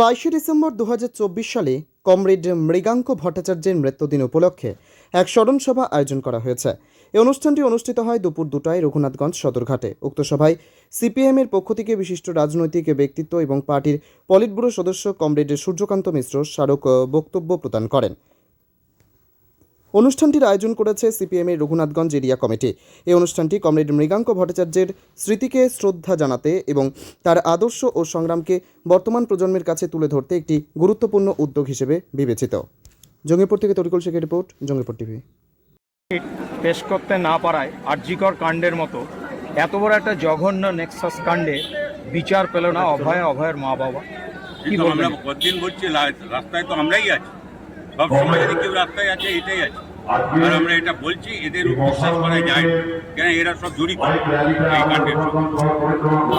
বাইশে ডিসেম্বর দু হাজার চব্বিশ সালে কমরেড মৃগাঙ্ক ভট্টাচার্যের মৃত্যুদিন উপলক্ষে এক স্মরণসভা আয়োজন করা হয়েছে। এই অনুষ্ঠানটি অনুষ্ঠিত হয় দুপুর দুটায় রঘুনাথগঞ্জ সদরঘাটে উক্ত সভায় সিপিএমের পক্ষ থেকে বিশিষ্ট রাজনৈতিক ব্যক্তিত্ব এবং পার্টির পলিটব্যুরো সদস্য কমরেড সূর্যকান্ত মিশ্র স্মারক বক্তব্য প্রদান করেন। অনুষ্ঠানটির আয়োজন করেছে সিপিএমের রঘুনাথগঞ্জ এরিয়া কমিটি। এই অনুষ্ঠানটি কমরেড মৃগাঙ্ক ভট্টাচার্যের স্মৃতিকে শ্রদ্ধা জানাতে এবং তার আদর্শ ও সংগ্রামকে বর্তমান প্রজন্মের কাছে তুলে ধরতে একটি গুরুত্বপূর্ণ উদ্যোগ হিসেবে বিবেচিত। জঙ্গিপুর থেকে তরিকুল শেখের রিপোর্ট জঙ্গিপুর টিভি। পেশ করতে না পারায় আর্জিকর কাণ্ডের মতো এত বড় একটা জঘন্য নেক্সাস কাণ্ডে বিচার পেল না অভয় অভয়ের মা বাবা। কি আমরা বলছি রাস্তায় তো আমরাই আছি। সব সময় যদি কেউ রাস্তায় আছে এটাই আছে। আর আমরা এটা বলছি এদের বিশ্বাস করা যায়। কেন এরা সব জড়িত এই কাণ্ডের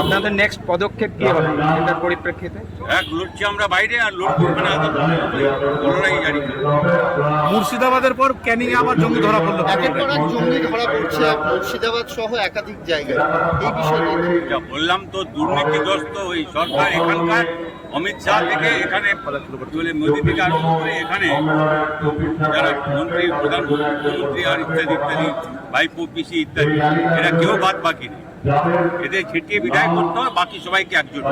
আপনাদের নেক্সট পদক্ষেপ কি হবে? এটার পরিপ্রেক্ষিতে? এক লড়ছি আমরা বাইরে আর লড়বো ওখানে ওনারাই জানি মুর্শিদাবাদের পর ক্যানিং আবার জঙ্গি ধরা পড়ল। একের পর এক জঙ্গি ধরা পড়ছে মুর্শিদাবাদ সহ একাধিক জায়গায়। এই বিষয়ে বললাম তো দুর্নীতিগ্রস্ত ওই সরকার এখানকার। অমিত শাহ থেকে এখানে বলে মোদী থেকে আরম্ভ করে এখানে যারা মন্ত্রী প্রধানমন্ত্রী আর ইত্যাদি ইত্যাদি ভাইপো পিসি ইত্যাদি এরা কেউ বাদ বাকি নেই। এদের ছিটিয়ে বিদায় করতে হয় বাকি সবাইকে একজোট।